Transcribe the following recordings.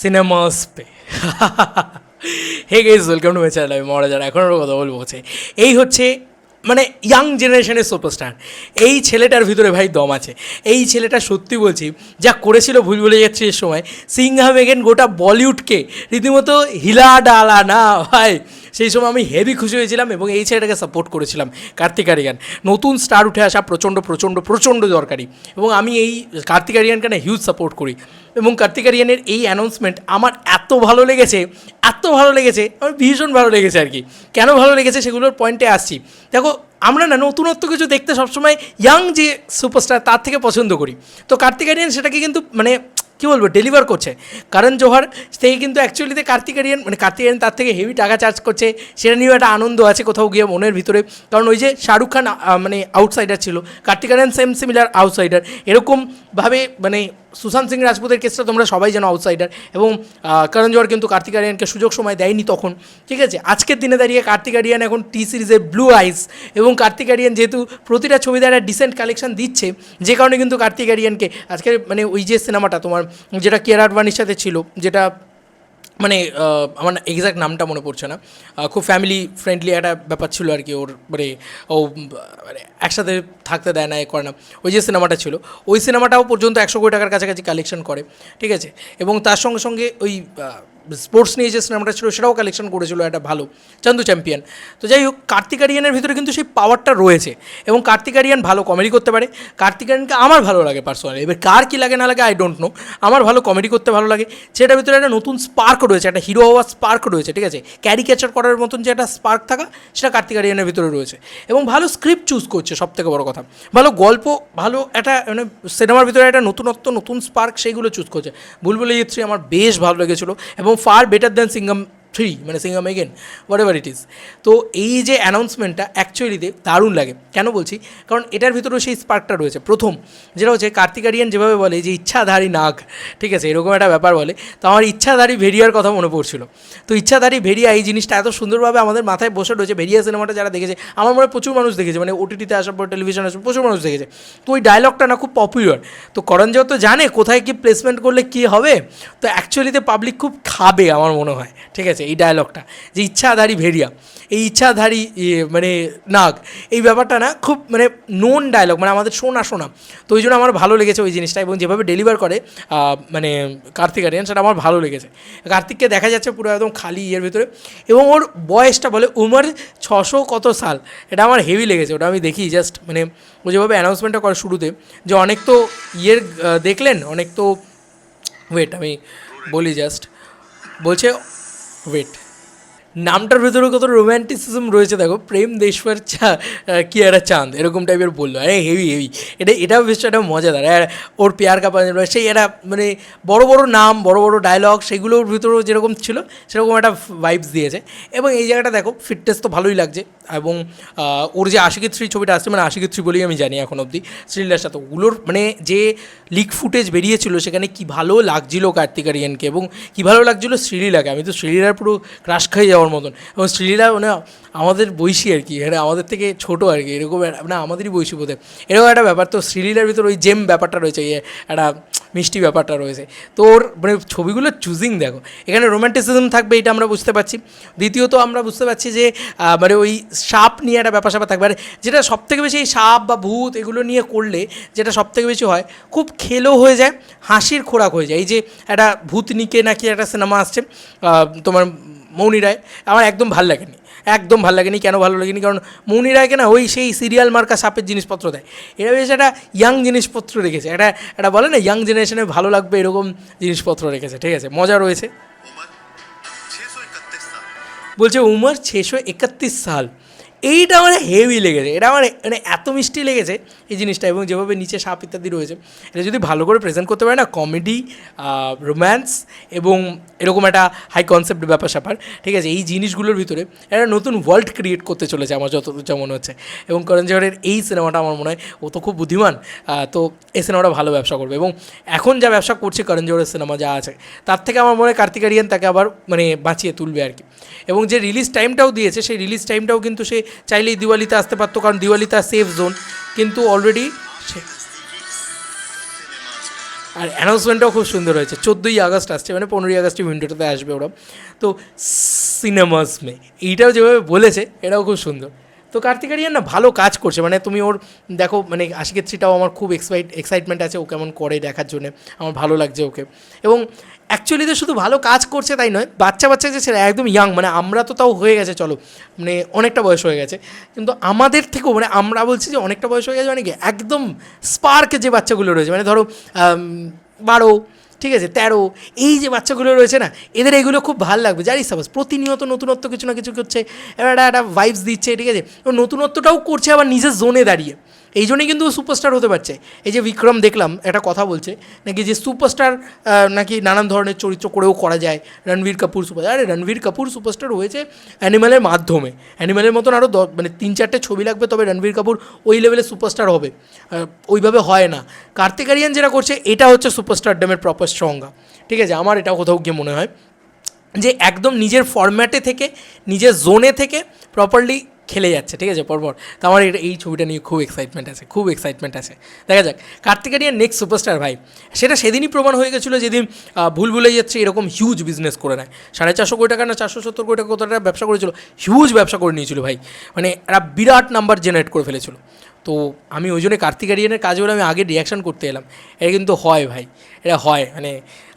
Cinemas pay hey guys welcome to my channel আমি মহারাজার এখন আরও কথা বলব হচ্ছে, এই হচ্ছে মানে ইয়াং জেনারেশনের সুপারস্টার এই ছেলেটার ভিতরে ভাই দম আছে। এই ছেলেটা সত্যি বলছি, যা করেছিল ভুল ভুলে যাচ্ছে এর সময়, সিংহা মেগেন গোটা বলিউডকে রীতিমতো হিলা ডালা না, ভাই। সেই সময় আমি হেভি খুশি হয়েছিলাম এবং এই ছেলেটাকে সাপোর্ট করেছিলাম কার্তিক আরিয়ান নতুন স্টার উঠে আসা, প্রচণ্ড প্রচণ্ড প্রচণ্ড দরকারি। এবং আমি এই কার্তিক আরিয়ানকে না হিউজ সাপোর্ট করি। এবং কার্তিক আরিয়ানের এই অ্যানাউন্সমেন্ট আমার এত ভালো লেগেছে, এত ভালো লেগেছে, আমার ভীষণ ভালো লেগেছে আর কি। কেন ভালো লেগেছে সেগুলোর পয়েন্টে আসছি। দেখো, আমরা না নতুনত্ব কিছু দেখতে সবসময় ইয়াং যে সুপারস্টার তার থেকে পছন্দ করি। তো কার্তিক আরিয়ান সেটাকে কিন্তু মানে কী বলব ডেলিভার করছে। কারণ জোহার থেকে কিন্তু অ্যাকচুয়ালিতে কার্তিক আরিয়ান মানে কার্তিক আরিয়ান তার থেকে হেভি টাকা চার্জ করছে, সেটা নিয়েও একটা আনন্দ আছে কোথাও গিয়ে মনের ভিতরে। কারণ ওই যে শাহরুখ খান মানে আউটসাইডার ছিল Kartik Aaryan same similar outsider এরকমভাবে মানে সুশান্ত সিং রাজপুতের কেসটা তোমরা সবাই যেন আউটসাইডার এবং কারণ জোহর কিন্তু কার্তিক আরিয়ানকে সুযোগ সময় দেয়নি তখন। ঠিক আছে? আজকের দিনে দাঁড়িয়ে কার্তিক আরিয়ান এখন টি সিরিজের ব্লু আইস এবং কার্তিক আরিয়ান যেহেতু প্রতিটা ছবিতে একটা ডিসেন্ট কালেকশন দিচ্ছে, যে কারণে কিন্তু কার্তিক আরিয়ানকে আজকের মানে ওই যে সিনেমাটা তোমার, যেটা কেয়ার আডবানির সাথে ছিল, যেটা মানে আমার এক্স্যাক্ট নামটা মনে পড়ছে না। খুব ফ্যামিলি ফ্রেন্ডলি একটা ব্যাপার ছিল আর কি ওর মানে ও মানে একসাথে থাকতে দেয় না, এ করে না। ওই যে সিনেমাটা ছিল, ওই সিনেমাটাও পর্যন্ত একশো কোটি টাকার কাছাকাছি কালেকশন করে, ঠিক আছে? এবং তার সঙ্গে সঙ্গে ওই স্পোর্টস নিয়ে যে সিনেমাটা ছিল সেটাও কালেকশন করেছিল একটা ভালো চান্দু চ্যাম্পিয়ন তো যাই হোক কার্তিক আরিয়ানের ভিতরে কিন্তু সেই পাওয়ারটা রয়েছে এবং কার্তিক আরিয়ান ভালো কমেডি করতে পারে। কার্তিক আরিয়ানকে আমার ভালো লাগে পার্সোনালি এবার কার কী লাগে না লাগে আই ডোন্ট নো আমার ভালো কমেডি করতে ভালো লাগে। সেটার ভিতরে একটা নতুন স্পার্ক রয়েছে, একটা হিরো হওয়ার স্পার্ক রয়েছে, ঠিক আছে? ক্যারিকেচার করার মতন যে একটা স্পার্ক থাকা, সেটা কার্তিক আরিয়ানের ভিতরে রয়েছে। এবং ভালো স্ক্রিপ্ট চুজ করছে সব থেকে বড় কথা। ভালো গল্প, ভালো একটা মানে সিনেমার ভিতরে একটা নতুনত্ব, নতুন স্পার্ক সেইগুলো চুজ করছে। বুলবুল থ্রি আমার বেশ ভালো লেগেছিলো। এবং far better than Singham. Three মানে Singham again whatever it is তো এই যে অ্যানাউন্সমেন্টটা অ্যাকচুয়ালিতে দারুণ লাগে। কেন বলছি? কারণ এটার ভিতরেও সেই স্পার্কটা রয়েছে। প্রথম, যেটা হচ্ছে কার্তিক আরিয়ান যেভাবে বলে যে ইচ্ছাধারী নাগ, ঠিক আছে, এরকম একটা ব্যাপার বলে, তো আমার ইচ্ছাধারী ভেরিয়ার কথা মনে পড়ছিল। তো ইচ্ছাধারী ভেরিয়া এই জিনিসটা এত সুন্দরভাবে আমাদের মাথায় বসে রয়েছে। ভেরিয়া সিনেমাটা যারা দেখেছে, আমার মনে প্রচুর মানুষ দেখেছে। মানে ওটিটিতে আসার পর টেলিভিশন আসার প্রচুর মানুষ দেখেছে। তো ওই ডায়লগটা না খুব পপুলার তো করণ তো জানে কোথায় কি প্লেসমেন্ট করলে কি হবে, তো অ্যাকচুয়ালিতে পাবলিক খুব খাবে, আমার মনে হয়। ঠিক আছে এই ডায়লগটা যে ইচ্ছাধারী ভেরিয়া, এই ইচ্ছাধারী মানে নাগ, এই ব্যাপারটা না খুব মানে নোন ডায়লগ মানে আমাদের শোনা শোনা। তো ওই জন্য আমার ভালো লেগেছে ওই জিনিসটা এবং যেভাবে ডেলিভার করে মানে কার্তিক আরিয়ান সেটা আমার ভালো লেগেছে। কার্তিককে দেখা যাচ্ছে পুরো একদম খালি ইয়ের ভিতরে এবং ওর বয়সটা বলে উমর ছশো কত সাল, এটা আমার হেভি লেগেছে, ওটা আমি দেখি জাস্ট মানে ও যেভাবে অ্যানাউন্সমেন্টটা করে শুরুতে, যে অনেক তো ইয়ের দেখলেন, অনেক তো ওয়েট আমি বলি জাস্ট বলছে ওয়েট নামটার ভেতরে কত রোম্যান্টিসিজম রয়েছে দেখো, প্রেম দেশবার চা কি একটা চাঁদ, এরকম টাইপের বলল। আরে হেভি হেভি এটা এটাও বেশ একটা মজাদার। আর ওর পেয়ার কাপা সেই একটা মানে বড় বড় নাম, বড় বড় ডায়লগ সেগুলোর ভিতরেও যেরকম ছিল, সেরকম একটা ভাইবস দিয়েছে। এবং এই জায়গাটা দেখো ফিটনেস তো ভালোই লাগছে। এবং ওর যে আশিকি থ্রি ছবিটা আসছে মানে আশিকি থ্রি বলেই আমি জানি এখন অবধি শ্রীলার সাথে। ওগুলোর মানে যে লিক ফুটেজ বেরিয়েছিল, সেখানে কি ভালো লাগছিল কার্তিক আরিয়ানকে এবং কি ভালো লাগছিল শ্রীলীলাকে আমি তো শ্রীলীলার পুরো ক্রাশ খাই যাওয়ার মতন। এবং শ্রীলীলা মানে আমাদের বয়সী আর কি, এটা আমাদের থেকে ছোটো আর কি, এরকম মানে আমাদেরই বয়সী বোধ এরকম একটা ব্যাপার। তো শ্রীলীলার ভিতর ওই জেম ব্যাপারটা রয়েছে একটা মিষ্টি ব্যাপারটা রয়েছে। তো ওর মানে ছবিগুলোর চুজিং দেখো। এখানে রোম্যান্টিসিজম থাকবে এটা আমরা বুঝতে পারছি। দ্বিতীয়ত আমরা বুঝতে পারছি যে মানে ওই সাপ নিয়ে একটা ব্যাপার স্যাপার থাকবে। আর যেটা সব থেকে বেশি সাপ বা ভূত এগুলো নিয়ে করলে যেটা সব থেকে বেশি হয়, খুব খেলো হয়ে যায়, হাসির খোরাক হয়ে যায়। এই যে একটা ভূতনিকে নাকি একটা সিনেমা আসছে তোমার মৌনি রায় আমার একদম ভালো লাগেনি একদম ভালো লাগেনি কেন ভালো লাগেনি? কারণ মৌনি রায়কে না ওই সেই সিরিয়াল মার্কা সাপের জিনিসপত্র দেয়। এরা বেশ একটা ইয়াং জিনিসপত্র রেখেছে একটা এটা বলে না ইয়াং জেনারেশনে ভালো লাগবে এরকম জিনিসপত্র রেখেছে ঠিক আছে মজা রয়েছে। বলছে উমর ছশো একাত্তিস সাল। এইটা আমার হেভি লেগেছে। এটা আমার মানে এত মিষ্টি লেগেছে এই জিনিসটা এবং যেভাবে নিচে সাপ ইত্যাদি রয়েছে, এটা যদি ভালো করে প্রেজেন্ট করতে পারে না কমেডি রোম্যান্স এবং এরকম একটা হাই কনসেপ্ট ব্যাপার স্যাপার, ঠিক আছে, এই জিনিসগুলোর ভিতরে একটা নতুন ওয়ার্ল্ড ক্রিয়েট করতে চলেছে আমার যত যা মনে হচ্ছে। এবং করণ জোহরের এই সিনেমাটা আমার মনে হয় ও তো খুব বুদ্ধিমান তো এই সিনেমাটা ভালো ব্যবসা করবে এবং এখন যা ব্যবসা করছে করণ জোহরের সিনেমা যা আছে, তার থেকে আমার মনে হয় কার্তিক আরিয়ান তাকে আবার মানে বাঁচিয়ে তুলবে আর কি। এবং যে রিলিজ টাইমটাও দিয়েছে, সেই রিলিজ টাইমটাও কিন্তু সে চাইলেই দিওয়ালিতে আসতে পারতো, কারণ দিওয়ালিতে সেফ জোন কিন্তু অলরেডি আর অ্যানাউন্সমেন্টটাও খুব সুন্দর হয়েছে। চোদ্দোই আগস্ট আসছে মানে পনেরোই আগস্টে উইন্ডোটাতে আসবে ওরা তো সিনেমাস মে, এইটাও যেভাবে বলেছে, এটাও খুব সুন্দর। তো কার্তিক আরিয়ান না ভালো কাজ করছে। মানে তুমি ওর, দেখো মানে আশিকের থ্রিটাও আমার খুব এক্সাইট এক্সাইটমেন্ট আছে ও কেমন করে দেখার জন্য। আমার ভালো লাগছে ওকে। এবং অ্যাকচুয়ালি তো শুধু ভালো কাজ করছে তাই নয়, বাচ্চা বাচ্চা যে ছেলে, একদম ইয়াং মানে আমরা তো তাও হয়ে গেছে, চলো। মানে অনেকটা বয়স হয়ে গেছে। কিন্তু আমাদের থেকেও মানে আমরা বলছি যে অনেকটা বয়স হয়ে গেছে মানে কি, একদম স্পার্ক যে বাচ্চাগুলো রয়েছে মানে ধরো বারো ঠিক আছে, তেরো, এই যে বাচ্চাগুলো রয়েছে না, এদের এগুলো খুব ভালো লাগবে। জানিস সাপোজ প্রতিনিয়ত নতুনত্ব কিছু না কিছু করছে একটা একটা ভাইবস দিচ্ছে, ঠিক আছে? নতুনত্বটাও করছে, আবার নিজের জোনে দাঁড়িয়ে। এই জন্যই কিন্তু সুপারস্টার হতে পারছে। এই যে বিক্রম দেখলাম, একটা কথা বলছে, নাকি যে সুপারস্টার নাকি নানান ধরনের চরিত্র করেও করা যায়, রণবীর কাপুর সুপার, আরে রণবীর কাপুর সুপারস্টার হয়েছে অ্যানিম্যালের মাধ্যমে। অ্যানিম্যালের মতন আরও মানে তিন চারটে ছবি লাগবে, তবে রণবীর কাপুর ওই লেভেলে সুপারস্টার হবে। ওইভাবে হয় না। কার্তিক আরিয়ান যেটা করছে, এটা হচ্ছে সুপারস্টার ডেমের প্রপার সংজ্ঞা। ঠিক আছে, আমার এটা কোথাও গিয়ে মনে হয়। যে একদম নিজের ফরম্যাটে থেকে, নিজের জোনে থেকে প্রপারলি খেলে যাচ্ছে, ঠিক আছে? পরপর। তো আমার এটা এই ছবিটা নিয়ে খুব এক্সাইটমেন্ট আছে, খুব এক্সাইটমেন্ট আছে। দেখা যাক। কার্তিক আরিয়ান নেক্সট সুপারস্টার ভাই, সেটা সেদিনই প্রমাণ হয়ে গেছিল যেদিন ভুল ভুলে যাচ্ছে, এরকম হিউজ বিজনেস করে নেয়। সাড়ে চারশো কোটি টাকা না চারশো সত্তর কোটি টাকা কত টাকা ব্যবসা করেছিল? হিউজ ব্যবসা করে নিয়েছিল ভাই। মানে এরা বিরাট নাম্বার জেনারেট করে ফেলেছিল। তো আমি ওই জন্য কার্তিক আরিয়ানের কাজে বলে আমি আগে রিয়াকশন করতে এলাম। এটা কিন্তু হয় ভাই, এটা হয়। মানে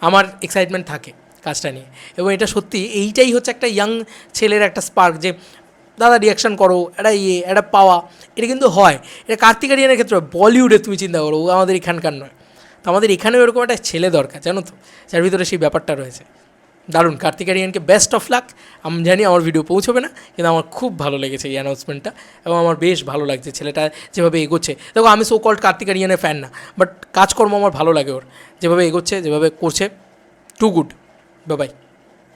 আমার এক্সাইটমেন্ট থাকে কাজটা নিয়ে। এবং এটা সত্যি, এইটাই হচ্ছে একটা ইয়াং ছেলের একটা স্পার্ক যে দাদা রিয়াকশন করো, এটা ইয়ে এটা পাওয়া, এটা কিন্তু হয়। এটা কার্তিক আরিয়ানের ক্ষেত্রে। বলিউডে তুমি চিন্তা করো, ও আমাদের এখানকার নয়। তো আমাদের এখানেও এরকম একটা ছেলে দরকার, জানো তো? যার ভিতরে সেই ব্যাপারটা রয়েছে। দারুণ কার্তিক আরিয়ানকে বেস্ট অফ লাক আমি জানি আমার ভিডিও পৌঁছবে না, কিন্তু আমার খুব ভালো লেগেছে এই অ্যানাউন্সমেন্টটা এবং আমার বেশ ভালো লাগছে ছেলেটা যেভাবে এগোচ্ছে। দেখো, আমি সো কল্ড কার্তিক আরিয়ানের ফ্যান না বাট কাজকর্ম আমার ভালো লাগে ওর। যেভাবে এগোচ্ছে, যেভাবে করছে টু গুড বাই